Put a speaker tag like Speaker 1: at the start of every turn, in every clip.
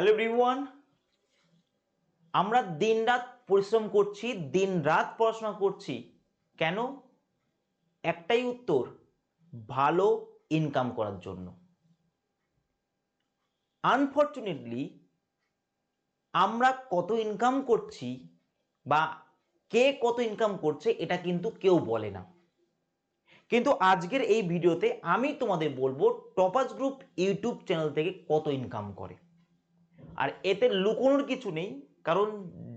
Speaker 1: Hello everyone আমরা দিনরাত পরিশ্রম করছি, দিনরাত পড়াশোনা করছি। কেন? একটাই উত্তর, ভালো ইনকাম করার জন্য। আনফর্চুনেটলি আমরা কত ইনকাম করছি বা কে কত ইনকাম করছে, এটা কিন্তু কেউ বলে না। কিন্তু আজকের এই ভিডিওতে আমি তোমাদের বলব টপাস গ্রুপ ইউটিউব চ্যানেল থেকে কত ইনকাম করে। আর এতে লুকোনোর কিছু নেই, কারণ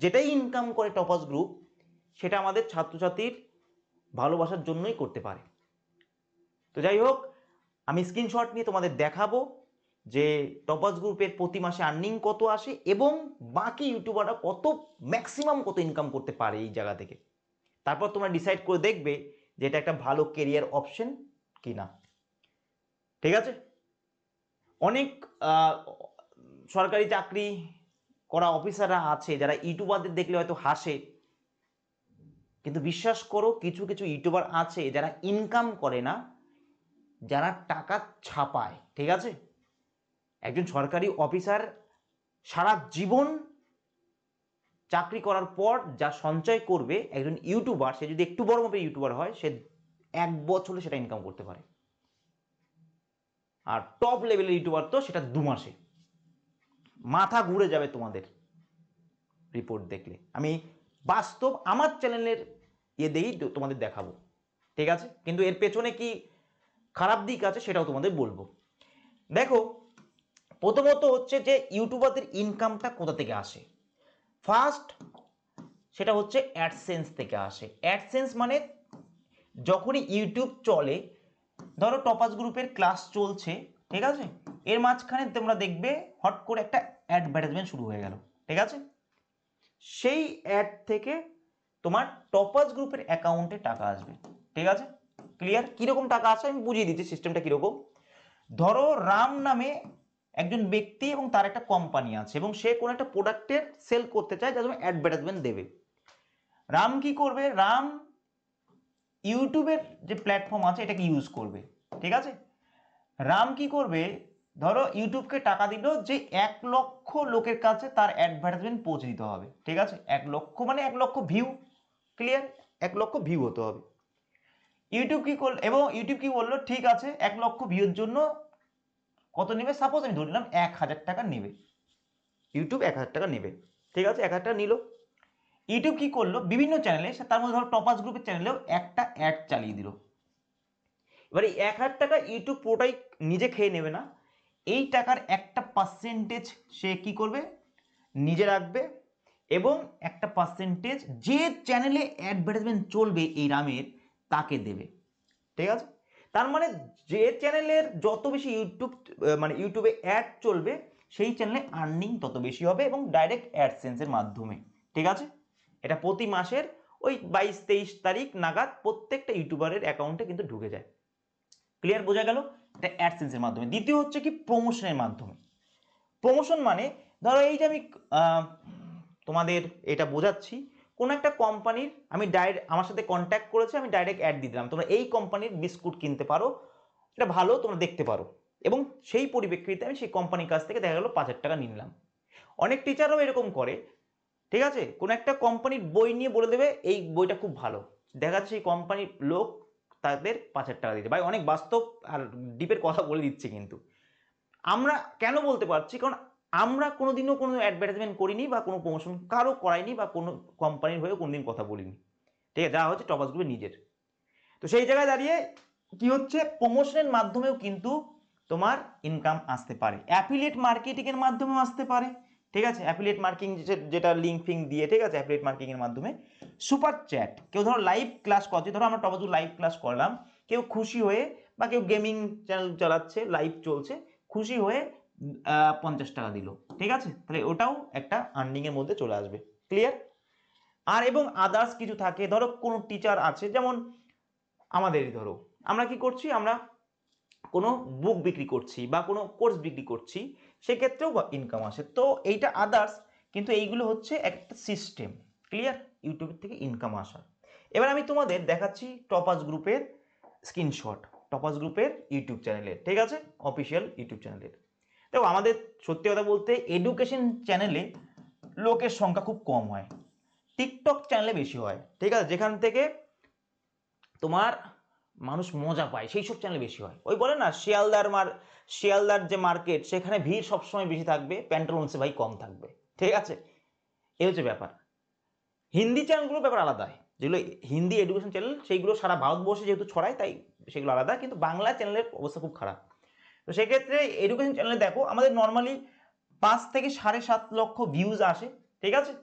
Speaker 1: যেটাই ইনকাম করে টপাস গ্রুপ সেটা আমাদের ছাত্রছাত্রীর ভালোবাসার জন্যই করতে পারে। তো যাই হোক, আমি স্ক্রিনশট নিয়ে তোমাদের দেখাবো যে টপাস গ্রুপের প্রতি মাসে আর্নিং কত আসে এবং বাকি ইউটিউবাররা কত ম্যাক্সিমাম কত ইনকাম করতে পারে এই জায়গা থেকে। তারপর তোমরা ডিসাইড করে দেখবে যে এটা একটা ভালো কেরিয়ার অপশন কি না ঠিক আছে? অনেক সরকারি চাকরি করা অফিসাররা আছে, যারা ইউটিউবারদের দেখলে হয়তো হাসে। কিন্তু বিশ্বাস করো, কিছু কিছু ইউটিউবার আছে যারা ইনকাম করে না, যারা টাকা ছাপায়, ঠিক আছে? একজন সরকারি অফিসার সারা জীবন চাকরি করার পর যা সঞ্চয় করবে একজন ইউটিউবার, সে যদি একটু বড় মাপের ইউটিউবার হয়, সে এক বছরে সেটা ইনকাম করতে পারে। আর টপ লেভেলের ইউটিউবার তো সেটা দু মাসে। মাথা ঘুরে যাবে তোমাদের রিপোর্ট দেখলে। আমি বাস্তব আমার চ্যানেলের ইয়ে দিয়েই তোমাদের দেখাবো। ঠিক আছে? কিন্তু এর পেছনে কি খারাপ দিক আছে সেটাও তোমাদের বলব। দেখো, প্রথমত হচ্ছে যে ইউটিউবারদের ইনকামটা কোথা থেকে আসে? ফার্স্ট সেটা হচ্ছে অ্যাডসেন্স থেকে আসে। অ্যাডসেন্স মানে যখনই ইউটিউব চলে, ধরো টপাস গ্রুপের ক্লাস চলছে, ঠিক আছে? এর মাঝখানে তোমরা দেখবে হট করে একটা অ্যাডভার্টাইজমেন্ট শুরু হয়ে গেল, ঠিক আছে? সেই অ্যাড থেকে তোমার টপাস গ্রুপের অ্যাকাউন্টে টাকা আসবে, ঠিক আছে? ক্লিয়ার কীরকম টাকা আসে আমি বুঝিয়ে দিচ্ছি সিস্টেমটা কীরকম। ধরো রাম নামে একজন ব্যক্তি এবং তার একটা কোম্পানি আছে এবং সে কোনো একটা প্রোডাক্টের সেল করতে চায় যার জন্য অ্যাডভার্টাইজমেন্ট দেবে। রাম কি করবে? রাম ইউটিউবের যে প্ল্যাটফর্ম আছে, এটাকে ইউজ করবে, ঠিক আছে? রাম কি করবে? ধরো ইউটিউবকে টাকা দিল যে এক লক্ষ লোকের কাছে তার অ্যাডভার্টাইজমেন্ট পৌঁছে দিতে হবে, ঠিক আছে? এক লক্ষ মানে এক লক্ষ ভিউ ক্লিয়ার এক লক্ষ ভিউ হতে হবে। ইউটিউব কি করল, এবং ইউটিউব কি বলল, ঠিক আছে, এক লক্ষ ভিউর জন্য কত নেবে? সাপোজ আমি ধরলাম এক হাজার টাকা নেবে। ইউটিউব এক হাজার টাকা নেবে, ঠিক আছে? এক হাজার টাকা নিল। ইউটিউব কি করল, বিভিন্ন চ্যানেলে তার মধ্যে ধরো টপাস গ্রুপের চ্যানেলেও একটা অ্যাড চালিয়ে দিল। এবার এই এক হাজার টাকা ইউটিউব পুরোটাই নিজে খেয়ে নেবে না এই টাকার একটা পার্সেন্টেজ সে কি করবে? নিজে রাখবে এবং একটা পার্সেন্টেজ যে চ্যানেলে অ্যাডভার্টাইজমেন্ট চলবে এই রামের, তাকে দেবে। ঠিক আছে? তার মানে যে চ্যানেলের যত বেশি ইউটিউব মানে ইউটিউবে অ্যাড চলবে, সেই চ্যানেলে আর্নিং তত বেশি হবে এবং ডাইরেক্ট অ্যাডসেন্সের মাধ্যমে। ঠিক আছে? এটা প্রতি মাসের ওই বাইশ, তেইশ তারিখ নাগাদ প্রত্যেকটা ইউটিউবারের অ্যাকাউন্টে কিন্তু ঢুকে যায়। ক্লিয়ার বোঝা গেল? এটা অ্যাডসেন্সের মাধ্যমে। দ্বিতীয় হচ্ছে কি প্রমোশনের মাধ্যমে। প্রমোশন মানে ধরো এই যে আমি তোমাদের এটা বোঝাচ্ছি, কোনো একটা কোম্পানির আমি ডাইরেক্ট আমার সাথে কন্ট্যাক্ট করেছে, আমি ডাইরেক্ট অ্যাড দিয়ে দিলাম। তোমরা এই কোম্পানির বিস্কুট কিনতে পারো, এটা ভালো, তোমরা দেখতে পারো। এবং সেই পরিপ্রেক্ষিতে আমি সেই কোম্পানির কাছ থেকে দেখা গেলো পাঁচ হাজার টাকা নিলাম। অনেক টিচারও এরকম করে, ঠিক আছে? কোনো একটা কোম্পানির বই নিয়ে বলে দেবে, এই বইটা খুব ভালো। দেখা যাচ্ছে সেই কোম্পানির লোক তাদের পাঁচ হাজার টাকা দিতে। ভাই, অনেক বাস্তব আর ডিপের কথা বলে দিচ্ছে কিন্তু। আমরা কেন বলতে পারছি? কারণ আমরা কোনোদিনও কোনো অ্যাডভার্টাইজমেন্ট করিনি বা কোনো প্রমোশন কারও করাইনি বা কোনো কোম্পানির হয়েও কোনোদিন কথা বলিনি। ঠিক আছে? যা হচ্ছে টপাস গ্রুপের নিজের। তো সেই জায়গায় দাঁড়িয়ে কি হচ্ছে? প্রমোশনের মাধ্যমেও কিন্তু তোমার ইনকাম আসতে পারে। অ্যাফিলিয়েট মার্কেটিংয়ের মাধ্যমেও আসতে পারে। ঠিক আছে? অ্যাফিলিয়েট মার্কিং যেটা লিঙ্ক ফিঙ্ক দিয়ে, ঠিক আছে? অ্যাফিলিয়েট মার্কেটিংয়ের মাধ্যমে। সুপার চ্যাট কেউ ধরো লাইভ ক্লাস করছে, ধরো আমরা টপাস লাইভ ক্লাস করলাম। কেউ খুশি হয়ে বা কেউ গেমিং চ্যানেল চালাচ্ছে লাইভ চলছে, খুশি হয়ে পঞ্চাশ টাকা দিল। ঠিক আছে? তাহলে ওটাও একটা আর্নিংয়ের মধ্যে চলে আসবে। ক্লিয়ার আর এবং আদার্স কিছু থাকে, ধরো কোনো টিচার আছে, যেমন আমাদেরই ধরো। আমরা কি করছি? আমরা কোনো বুক বিক্রি করছি বা কোনো কোর্স বিক্রি করছি। সেক্ষেত্রেও ইনকাম আসে। তো এইটা আদার্স কিন্তু এইগুলো হচ্ছে একটা সিস্টেম ক্লিয়ার ইউটিউব থেকে ইনকাম আসার এবার আমি তোমাদের দেখাচ্ছি টপাস গ্রুপের স্ক্রিনশট টপাস গ্রুপের ইউটিউব চ্যানেলের ঠিক আছে? অফিসিয়াল ইউটিউব চ্যানেলের দেখো, আমাদের সত্যি কথা বলতে এডুকেশন চ্যানেলে লোকের সংখ্যা খুব কম হয়। টিকটক চ্যানেলে বেশি হয়, ঠিক আছে? যেখান থেকে তোমার মানুষ মজা পায়, সেই সব চ্যানেল বেশি হয়। ওই বলে না, শিয়ালদার মার, শিয়ালদার যে মার্কেট সেখানে ভিড় সবসময় বেশি থাকবে প্যান্টালুন্সে ভাই কম থাকবে। ঠিক আছে? এই হচ্ছে ব্যাপার। হিন্দি চ্যানেলগুলোর ব্যাপার আলাদা। যেগুলো হিন্দি এডুকেশন চ্যানেল সেইগুলো সারা ভারতবর্ষে যেহেতু ছড়ায়, তাই সেগুলো আলাদা, কিন্তু বাংলা চ্যানেলের অবস্থা খুব খারাপ। তো সেক্ষেত্রে এডুকেশন চ্যানেলে দেখো, আমাদের নর্মালি পাঁচ থেকে সাড়ে সাত লক্ষ ভিউজ আসে, ঠিক আছে?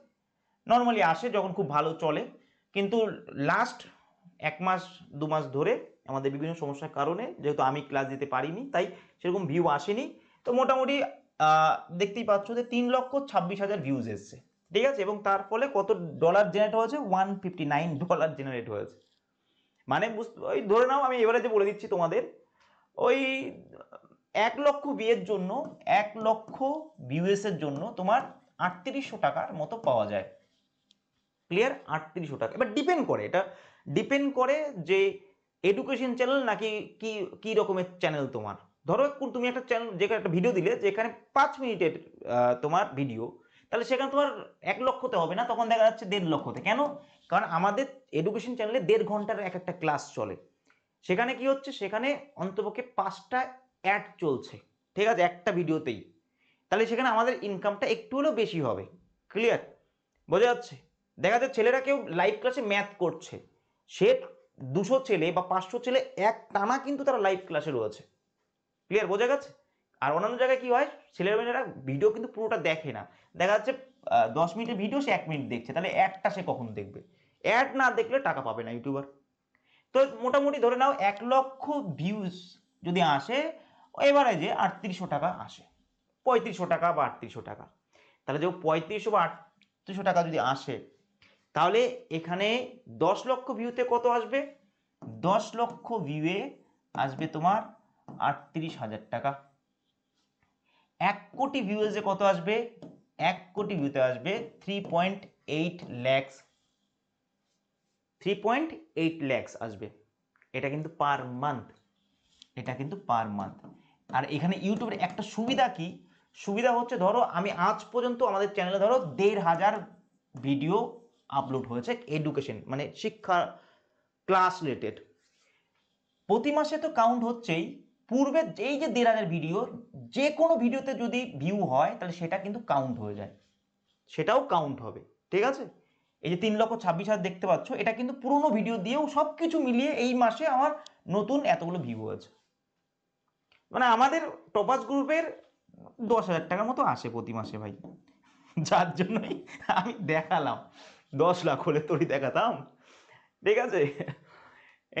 Speaker 1: নর্মালি আসে যখন খুব ভালো চলে, কিন্তু লাস্ট এক মাস, দু মাস ধরে আমাদের বিভিন্ন সমস্যার কারণে, যেহেতু আমি ক্লাস দিতে পারিনি, তাই সেরকম ভিউ আসেনি। তো মোটামুটি দেখতেই পাচ্ছ যে তিন লক্ষ ছাব্বিশ হাজার ভিউজ এসছে। ঠিক আছে? এবং তার ফলে কত ডলার জেনারেট হয়েছে? One fifty nine dollar generate হয়েছে। মানে ওই ধরে নাও, আমি এবারে যে বলে দিচ্ছি তোমাদের, ওই এক লক্ষ বিয়ের জন্য, এক লক্ষ ভিউএস এর জন্য তোমার আটত্রিশশো টাকার মতো পাওয়া যায়। ক্লিয়ার আটত্রিশশো টাকা। এবার ডিপেন্ড করে, এটা ডিপেন্ড করে যে এডুকেশন চ্যানেল নাকি কি কি রকমের চ্যানেল তোমার? ধরো তুমি একটা চ্যানেল যেখানে একটা ভিডিও দিলে, যেখানে পাঁচ মিনিটের তোমার ভিডিও তাহলে সেখানে তোমার এক লক্ষতে হবে না, তখন দেখা যাচ্ছে দেড় লক্ষতে। কেন? কারণ আমাদের এডুকেশন চ্যানেলে দেড় ঘণ্টার এক একটা ক্লাস চলে। সেখানে কি হচ্ছে? সেখানে অন্তপক্ষে পাঁচটা অ্যাড চলছে। ঠিক আছে? একটা ভিডিওতেই তাহলে সেখানে আমাদের ইনকামটা একটু হলেও বেশি হবে। ক্লিয়ার বোঝা যাচ্ছে? দেখা যাচ্ছে ছেলেরা কেউ লাইভ ক্লাসে ম্যাথ করছে। সে দুশো ছেলে বা পাঁচশো ছেলে এক টানা কিন্তু তারা লাইভ ক্লাসে রয়েছে। ক্লিয়ার বোঝা গেছে? আর অন্যান্য জায়গায় কি হয়? ছেলেমেয়েরা ভিডিও কিন্তু পুরোটা দেখে না। দেখা যাচ্ছে দশ মিনিটের ভিডিও সে এক মিনিট দেখছে। তাহলে অ্যাডটা সে কখন দেখবে? অ্যাড না দেখলে টাকা পাবে না ইউটিউবার তো মোটামুটি ধরে নাও এক লক্ষ ভিউজ যদি আসে, এবারে যে আটত্রিশশো টাকা আসে। পঁয়ত্রিশশো টাকা বা আটত্রিশশো টাকা। তাহলে যে পঁয়ত্রিশশো বা আটত্রিশশো টাকা যদি আসে তাহলে এখানে দশ লক্ষ ভিউতে কত আসবে? দশ লক্ষ ভিউয়ে আসবে তোমার আটত্রিশ হাজার টাকা। এক কোটি ভিউজে কত আসবে? এক কোটি ভিউতে আসবে three point eight lakhs three point eight lakhs আসবে। এটা কিন্তু পার মান্থ এটা কিন্তু পার মান্থ আর এখানে ইউটিউবের একটা সুবিধা কি? সুবিধা হচ্ছে ধরো আমি আজ পর্যন্ত আমাদের চ্যানেলে ধরো দেড় হাজার ভিডিও আপলোড হয়েছে এডুকেশন মানে শিক্ষা ক্লাস রিলেটেড প্রতি মাসে তো কাউন্ট হচ্ছেই। পূর্বে এই যে হাজার ভিডিও যে কোনো ভিডিওতে যদি ভিউ হয়, তাহলে সেটা কিন্তু কাউন্ট হয়ে যায়। সেটাও কাউন্ট হবে, ঠিক আছে? এই যে তিন লক্ষ ছাব্বিশ হাজার দেখতে পাচ্ছ, এটা কিন্তু পুরোনো ভিডিও দিয়েও সব কিছু মিলিয়ে এই মাসে আমার নতুন এতগুলো ভিউ হয়েছে। মানে আমাদের টপাস গ্রুপের দশ হাজার টাকার মতো আসে প্রতি মাসে ভাই। যার জন্যই আমি দেখালাম। দশ লাখ হলে তোরই দেখাতাম। ঠিক আছে?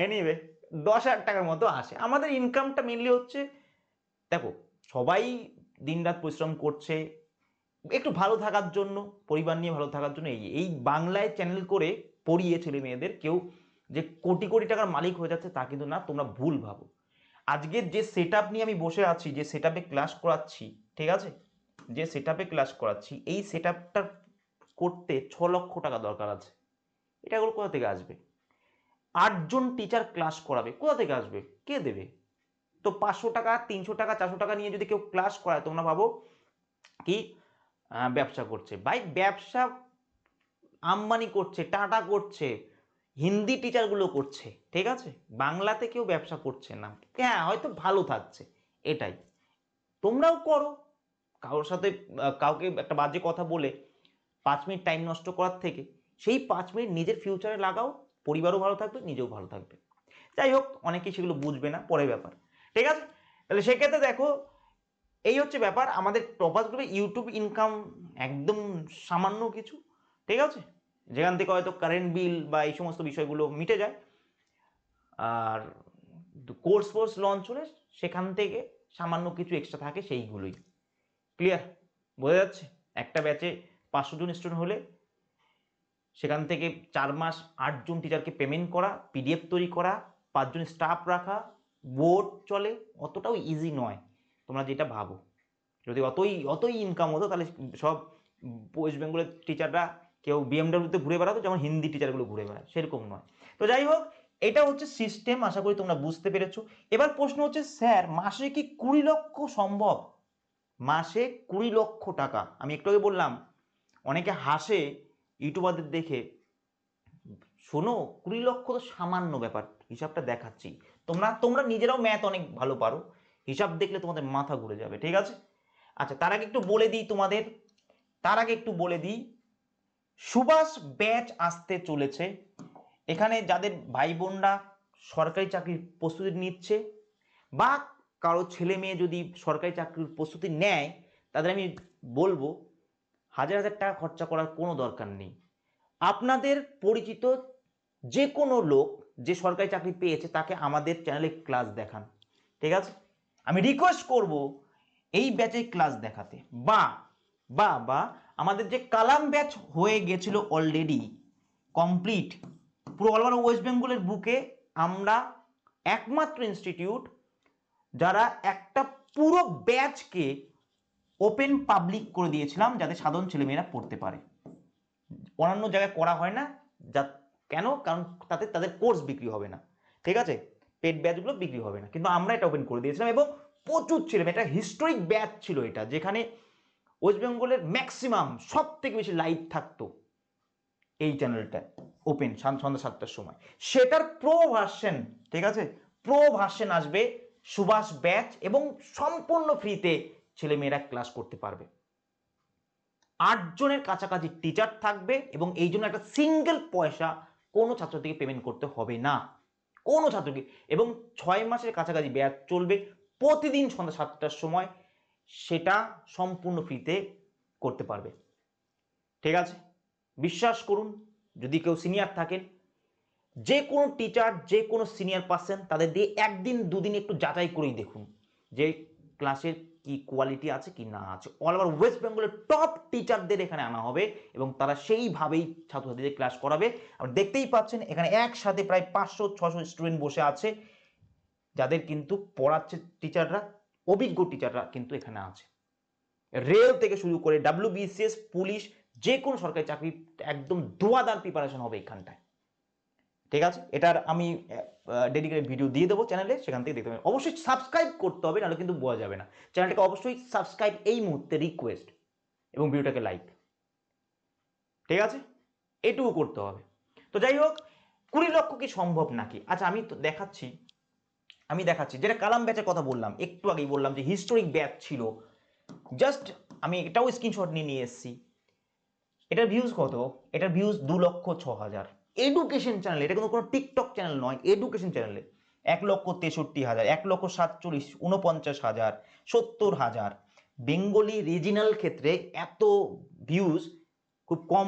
Speaker 1: এনিওয়ে দশ হাজার টাকার মতো আসে। আমাদের ইনকামটা মেনলি হচ্ছে, দেখো, সবাই দিনরাত পরিশ্রম করছে। একটু ভালো থাকার জন্য, পরিবার নিয়ে ভালো থাকার জন্য, এই এই বাংলায় চ্যানেল করে পড়িয়ে ছেলে মেয়েদের কেউ যে কোটি কোটি টাকার মালিক হয়ে যাচ্ছে তা কিন্তু না, তোমরা ভুল ভাবো। আজকে যে সেট নিয়ে আমি বসে আছি, যে সেট ক্লাস করাচ্ছি, ঠিক আছে? যে সেট ক্লাস করাচ্ছি, এই সেট করতে ছ লক্ষ টাকা দরকার আছে। এটা এগুলো কোথা থেকে আসবে? আটজন টিচার ক্লাস করাবে, কোথা থেকে আসবে? কে দেবে? তো পাঁচশো টাকা, তিনশো টাকা, চারশো টাকা নিয়ে যদি কেউ ক্লাস করায়, তোমরা ভাবো কি ব্যবসা করছে। ভাই, ব্যবসা আম্বানি করছে, টাটা করছে, হিন্দি টিচারগুলো করছে, ঠিক আছে? বাংলাতে কেউ ব্যবসা করছে না। হ্যাঁ হয়তো ভালো থাকছে, এটাই। তোমরাও করো। কারোর সাথে কাউকে একটা বাজে কথা বলে পাঁচ মিনিট টাইম নষ্ট করার থেকে সেই পাঁচ মিনিট নিজের ফিউচারে লাগাও, পরিবারও ভালো থাকবে, নিজেও ভালো থাকবে। যাই হোক অনেকেই সেগুলো বুঝবে না পরে ব্যাপার। ঠিক আছে? তাহলে সেক্ষেত্রে দেখো, এই হচ্ছে ব্যাপার, আমাদের টপাস গ্রুপে ইউটিউব ইনকাম একদম সামান্য কিছু, ঠিক আছে? যেখান থেকে হয়তো কারেন্ট বিল বা এই সমস্ত বিষয়গুলো মিটে যায়। আর কোর্স ফোর্স লঞ্চ হলে সেখান থেকে সামান্য কিছু এক্সট্রা থাকে সেইগুলোই। ক্লিয়ার বোঝা যাচ্ছে? একটা ব্যাচে পাঁচশো জন স্টুডেন্ট হলে সেখান থেকে চার মাস আটজন টিচারকে পেমেন্ট করা পিডিএফ তৈরি করা পাঁচজন স্টাফ রাখা বোর্ড চলে, অতটাও ইজি নয়। তোমরা যেটা ভাবো। যদি অতই অতই ইনকাম হতো, তাহলে সব ওয়েস্ট বেঙ্গলের টিচাররা কেউ বিএমডাব্লিউতে ঘুরে বেড়াতো, যেমন হিন্দি টিচারগুলো ঘুরে বেড়ায়, সেরকম নয়। তো যাই হোক, এটা হচ্ছে সিস্টেম আশা করি তোমরা বুঝতে পেরেছ। এবার প্রশ্ন হচ্ছে, স্যার, মাসে কি কুড়ি লক্ষ সম্ভব? মাসে কুড়ি লক্ষ টাকা। আমি একটু আগে বললাম অনেকে হাসে, ইউটিউবারদের দেখে, শোনো, কুড়ি লক্ষ তো সামান্য ব্যাপার, হিসাবটা দেখাচ্ছি। তোমরা তোমরা নিজেরাও ম্যাথ অনেক ভালো পারো, হিসাব দেখলে তোমাদের মাথা ঘুরে যাবে, ঠিক আছে? আচ্ছা তার আগে একটু বলে দিই তোমাদের, তার আগে একটু বলে দিই, সুভাষ ব্যাচ আসতে চলেছে, এখানে যাদের ভাই বোনরা সরকারি চাকরির প্রস্তুতি নিচ্ছে, বা কারও ছেলে মেয়ে যদি সরকারি চাকরির প্রস্তুতি নেয়, তাদের আমি বলব হাজার হাজার টাকা খরচা করার কোনো দরকার নেই। আপনাদের পরিচিত যে কোনো লোক যে সরকারি চাকরি পেয়েছে, তাকে আমাদের চ্যানেলে ক্লাস দেখান। ঠিক আছে? আমি রিকোয়েস্ট করব এই ব্যাচে ক্লাস দেখাতে। বা বা বা, আমাদের যে কালাম ব্যাচ হয়ে গেছিল অলরেডি কমপ্লিট পুরো অল ওয়েস্ট বেঙ্গলের বুকে আমরা একমাত্র ইনস্টিটিউট যারা একটা পুরো ব্যাচকে ওপেন পাবলিক করে দিয়েছিলাম যাতে সাধারণ ছেলেমেয়েরা পড়তে পারে। অন্যান্য জায়গায় করা হয় না, যা, কেন? কারণ তাতে তাদের কোর্স বিক্রি হবে না। ঠিক আছে? পেড ব্যাচগুলো বিক্রি হবে না। কিন্তু আমরা এটা ওপেন করে দিয়েছিলাম এবং প্রচুর ছিল এটা হিস্টোরিক ব্যাচ ছিল এটা, যেখানে ওয়েস্ট বেঙ্গলের ম্যাক্সিমাম সব থেকে বেশি লাইভ থাকতো এই চ্যানেলটা ওপেন সন্ধ্যা সাতটার সময়। সেটার প্রো ভার্সন ঠিক আছে? প্রো ভার্সন আসবে সুভাষ ব্যাচ এবং সম্পূর্ণ ফ্রিতে ছেলেমেয়েরা ক্লাস করতে পারবে। আটজনের কাছাকাছি টিচার থাকবে এবং এই জন্য একটা সিঙ্গেল পয়সা কোনো ছাত্রটিকে পেমেন্ট করতে হবে না। কোনো ছাত্রকে এবং ছয় মাসের কাছাকাছি ব্যাচ চলবে প্রতিদিন সন্ধ্যা সাতটার সময়। সেটা সম্পূর্ণ ফ্রিতে করতে পারবে। ঠিক আছে? বিশ্বাস করুন, যদি কেউ সিনিয়র থাকেন, যে কোনো টিচার যে কোনো সিনিয়র পার্সন তাদের দিয়ে একদিন দুদিন একটু যাচাই করেই দেখুন যে ক্লাসের কি কোয়ালিটি আছে, কি না আছে? অল ওভার ওয়েস্ট বেঙ্গলের টপ টিচারদের এখানে আনা হবে এবং তারা সেইভাবেই ছাত্রছাত্রীদের ক্লাস করাবে। আর দেখতেই পাচ্ছেন, এখানে একসাথে প্রায় পাঁচশো ছশো স্টুডেন্ট বসে আছে। যাদের কিন্তু পড়াচ্ছে টিচাররা অভিজ্ঞ টিচাররা কিন্তু এখানে আছে। রেল থেকে শুরু করে ডাব্লিউবিসিএস পুলিশ যে কোনো সরকারি চাকরি, একদম ধোয়াদার প্রিপারেশন হবে এখানটায়। ঠিক আছে? এটার আমি ডেডিকেটেড ভিডিও দিয়ে দেবো চ্যানেলে সেখান থেকে দেখতে পাবেন। অবশ্যই সাবস্ক্রাইব করতে হবে, নাহলে কিন্তু বোঝা যাবে না। চ্যানেলটাকে অবশ্যই সাবস্ক্রাইব এই মুহূর্তে রিকোয়েস্ট এবং ভিডিওটাকে লাইক ঠিক আছে? এটুকু করতে হবে। তো যাই হোক, কুড়ি লক্ষ কি সম্ভব নাকি? আচ্ছা আমি তো দেখাচ্ছি। আমি দেখাচ্ছি। যেটা কালাম ব্যাচের কথা বললাম, একটু আগেই বললাম যে হিস্টোরিক ব্যাচ ছিল। জাস্ট আমি এটাও স্ক্রিনশট নিয়ে নিয়ে এসেছি। এটার ভিউজ কত? এটার ভিউজ দু লক্ষ ছ হাজার। এডুকেশন চ্যানেল এটা কিন্তু কোনো টিকটক চ্যানেল নয় এডুকেশন চ্যানেলে এক লক্ষ তেষট্টি হাজার, এক লক্ষ সাতচল্লিশ উনপঞ্চাশ হাজার, সত্তর হাজার। বেঙ্গলি রিজিনাল ক্ষেত্রে এত ভিউজ খুব কম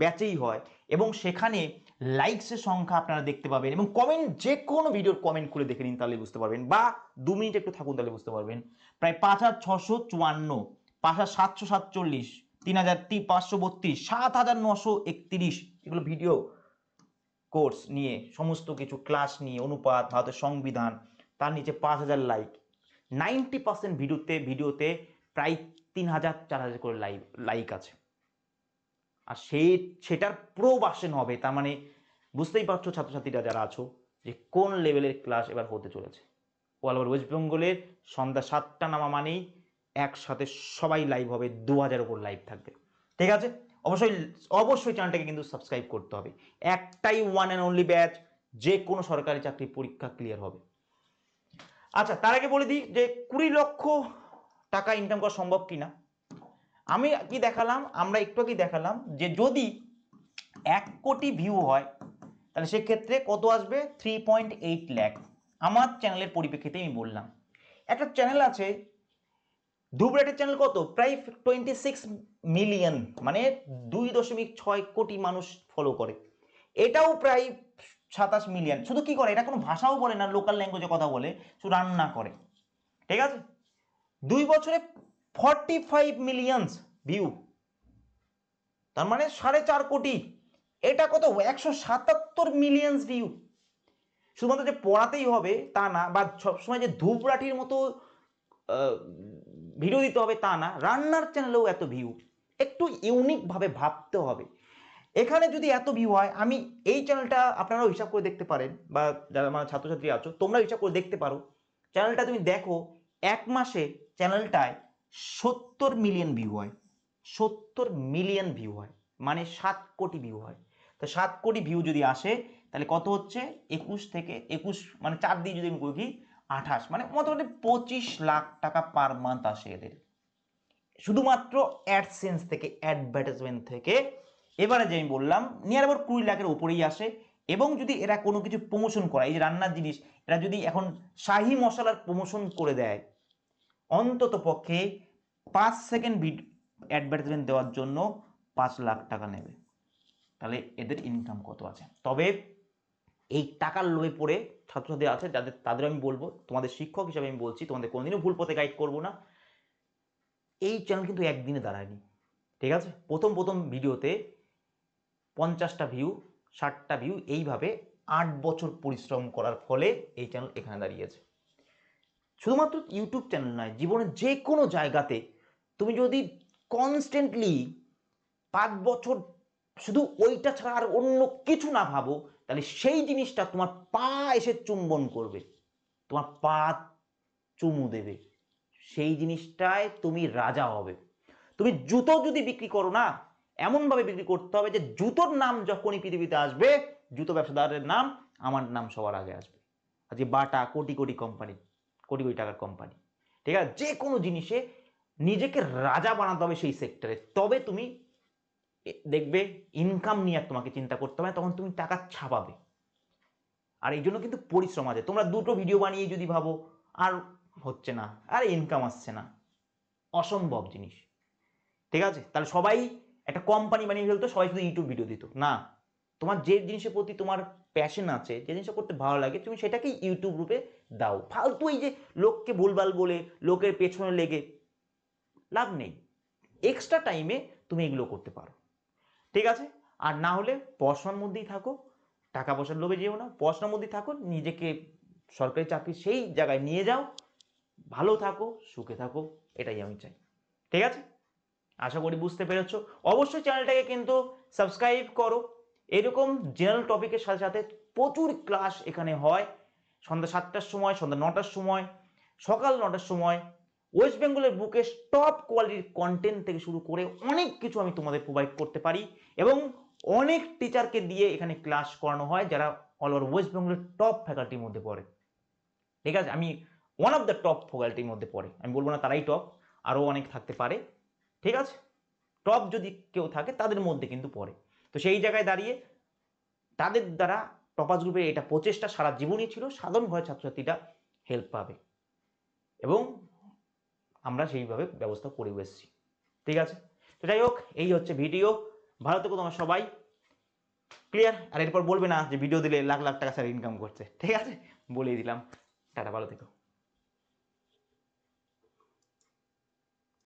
Speaker 1: ব্যাচেই হয় এবং সেখানে লাইকসের সংখ্যা আপনারা দেখতে পাবেন এবং কমেন্ট যে কোনো ভিডিওর কমেন্ট করে দেখে নিন তাহলে বুঝতে পারবেন বা দু মিনিট একটু থাকুন তাহলে বুঝতে পারবেন। প্রায় পাঁচ হাজার ছশো চুয়ান্ন, পাঁচ হাজার সাতশো সাতচল্লিশ, তিন হাজার পাঁচশো বত্রিশ, সাত হাজার নশো একত্রিশ এগুলো ভিডিও কোর্স নিয়ে, সমস্ত কিছু, ক্লাস নিয়ে, অনুপাত, ভারতের সংবিধান, তার নিচে পাঁচ হাজার লাইক। নাইনটি পার্সেন্ট ভিডিওতে ভিডিওতে প্রায় তিন হাজার, চার হাজার করে লাইক লাইক আছে। আর সেই সেটার প্রো ভার্সন হবে, তার মানে বুঝতেই পারছ ছাত্রছাত্রীরা যারা আছো, যে কোন লেভেলের ক্লাস এবার হতে চলেছে। অল ওভার ওয়েস্ট বেঙ্গলের সন্ধ্যা সাতটা নামা মানেই একসাথে সবাই লাইভ হবে, দু হাজার উপর লাইভ থাকবে। ঠিক আছে? অবশ্যই অবশ্যই চ্যানেলটাকে কিন্তু সাবস্ক্রাইব করতে হবে। একটাই ওয়ান অ্যান্ড অনলি ব্যাচ যে কোনো সরকারি চাকরি পরীক্ষা ক্লিয়ার হবে। আচ্ছা তার আগে বলে দিই যে কুড়ি লক্ষ টাকা ইনকাম করা সম্ভব কিনা। আমি কি দেখালাম? আমরা একটু কি দেখালাম যে যদি এক কোটি ভিউ হয়, তাহলে সেক্ষেত্রে কত আসবে? থ্রি পয়েন্ট এইট ল্যাক আমার চ্যানেলের পরিপ্রেক্ষিতে আমি বললাম। একটা চ্যানেল আছে ধুবরাটের চ্যানেল কত? প্রায় টোয়েন্টি সিক্স মিলিয়ন মানে দুই দশমিক ছয় কোটি মানুষ ফলো করে। এটাও প্রায় সাতাশ মিলিয়ন শুধু কি করে? এটা কোনো ভাষাও বলে না লোকাল ল্যাঙ্গুয়েজে কথা বলে, শুধু রান্না করে। ঠিক আছে? দুই বছরে ফর্টি ফাইভ মিলিয়নস ভিউ তার মানে সাড়ে চার কোটি। এটা কত? একশো সাতাত্তর মিলিয়নস ভিউ শুধুমাত্র যে পড়াতেই হবে তা না, বা সবসময় যে ধূপরাঠির মতো ভিডিও দিতে হবে তা না, রান্নার চ্যানেলেও এত ভিউ একটু ইউনিকভাবে ভাবতে হবে। এখানে যদি এত ভিউ হয়, আমি এই চ্যানেলটা আপনারাও হিসাব করে দেখতে পারেন, বা যারা আমার ছাত্রছাত্রী আছো তোমরা হিসাব করে দেখতে পারো। চ্যানেলটা তুমি দেখো, এক মাসে চ্যানেলটায় সত্তর মিলিয়ন ভিউ হয়। সত্তর মিলিয়ন ভিউ হয় মানে সাত কোটি ভিউ হয়। তো সাত কোটি ভিউ যদি আসে, তাহলে কত হচ্ছে? একুশ থেকে একুশ মানে চার দিয়ে যদি আমি করি আঠাশ মানে মোটামুটি পঁচিশ লাখ টাকা পার মান্থ আসে এদের। শুধুমাত্র অ্যাডসেন্স থেকে অ্যাডভার্টাইজমেন্ট থেকে। এবারে যে আমি বললাম নিয়ার অ্যাবাউট কুড়ি লাখের উপরেই আসে। এবং যদি এরা কোনো কিছু প্রমোশন করা এই যে রান্নার জিনিস, এরা যদি এখন শাহি মশলার প্রমোশন করে দেয়, অন্তত পক্ষে পাঁচ সেকেন্ড ভিড অ্যাডভার্টাইজমেন্ট দেওয়ার জন্য পাঁচ লাখ টাকা নেবে। তাহলে এদের ইনকাম কত আছে? তবে এই টাকার লোভে পড়ে ছাত্রছাত্রী আছে, যাদের তাদের আমি বলব, তোমাদের শিক্ষক হিসাবে আমি বলছি, তোমাদের কোনোদিনও ভুল পথে গাইড করব না। এই চ্যানেল কিন্তু একদিনে দাঁড়ায়নি, ঠিক আছে? প্রথম প্রথম ভিডিওতে পঞ্চাশটা ভিউ ষাটটা ভিউ এইভাবে আট বছর পরিশ্রম করার ফলে এই চ্যানেল এখানে দাঁড়িয়েছে। শুধুমাত্র ইউটিউব চ্যানেল নয়, জীবনের যে কোনো জায়গাতে তুমি যদি কনস্ট্যান্টলি পাঁচ বছর শুধু ওইটা ছাড়া আর অন্য কিছু না ভাবো তাহলে সেই জিনিসটা তোমার পা এসে চুম্বন করবে, তোমার পা চুমু দেবে। সেই জিনিসটায় তুমি রাজা হবে। তুমি জুতো যদি বিক্রি করো না, এমনভাবে বিক্রি করতে হবে যে জুতোর নাম যখনই পৃথিবীতে আসবে, জুতো ব্যবসাদারের নাম, আমার নাম সবার আগে আসবে। আজকে বাটা কোটি কোটি কোম্পানি কোটি কোটি টাকার কোম্পানি ঠিক আছে? যে কোনো জিনিসে নিজেকে রাজা বানাতে হবে সেই সেক্টরে তবে তুমি দেখবে ইনকাম নিয়ে আর তোমাকে চিন্তা করতে হবে তখন তুমি টাকা ছাপাবে। আর এই জন্য কিন্তু পরিশ্রম আছে। তোমরা দুটো ভিডিও বানিয়ে যদি ভাবো, আর হচ্ছে না, আর ইনকাম আসছে না। অসম্ভব জিনিস। ঠিক আছে? তাহলে সবাই একটা কোম্পানি বানিয়ে ফেলতো, সবাই শুধু ইউটিউব ভিডিও দিত। না, তোমার যে জিনিসের প্রতি তোমার প্যাশন আছে, যে জিনিসটা করতে ভালো লাগে, তুমি সেটাকেই ইউটিউব রূপে দাও। ফালতু এই যে লোককে ভুলভাল বলে, লোকের পেছনে লেগে, লাভ নেই। এক্সট্রা টাইমে তুমি এগুলো করতে পারো। ঠিক আছে? আর না হলে পড়াশোনার মধ্যেই থাকো, টাকা পয়সার লোভে যেও না পড়াশোনার মধ্যেই থাকো, নিজেকে সরকারি চাকরি সেই জায়গায় নিয়ে যাও, ভালো থাকো, সুখে থাকো, এটাই আমি চাই। ঠিক আছে? আশা করি বুঝতে পেরেছ। অবশ্যই চ্যানেলটাকে কিন্তু সাবস্ক্রাইব করো। এরকম জেনারেল টপিকের সাথে সাথে প্রচুর ক্লাস এখানে হয়। সন্ধ্যা সাতটার সময়, সন্ধ্যা নটার সময়, সকাল নটার সময় ওয়েস্ট বেঙ্গলের বুকে টপ কোয়ালিটির কন্টেন্ট থেকে শুরু করে অনেক কিছু আমি তোমাদের প্রোভাইড করতে পারি এবং অনেক টিচারকে দিয়ে এখানে ক্লাস করানো হয় যারা অল ওভার ওয়েস্ট বেঙ্গলের টপ ফ্যাকাল্টির মধ্যে পড়ে। ঠিক আছে? আমি ওয়ান অফ দ্য টপ ফ্যাকাল্টির মধ্যে পড়ে। আমি বলব না তারাই টপ আরও অনেক থাকতে পারে। ঠিক আছে? টপ যদি কেউ থাকে, তাদের মধ্যে কিন্তু পড়ে। তো সেই জায়গায় দাঁড়িয়ে তাদের দ্বারা টপাস গ্রুপের এটা প্রচেষ্টা সারা জীবনই ছিল। সাধারণভাবে ছাত্রছাত্রীরা হেল্প পাবে। এবং আমরা সেইভাবে ব্যবস্থা করে এসেছি। ঠিক আছে? তো যাই হোক, এই হচ্ছে ভিডিও। ভালো থেকো তোমার সবাই। ক্লিয়ার আর এরপর বলবে না যে ভিডিও দিলে লাখ লাখ টাকা স্যার ইনকাম করছে। ঠিক আছে? বলেই দিলাম। টাটা, ভালো থেকো।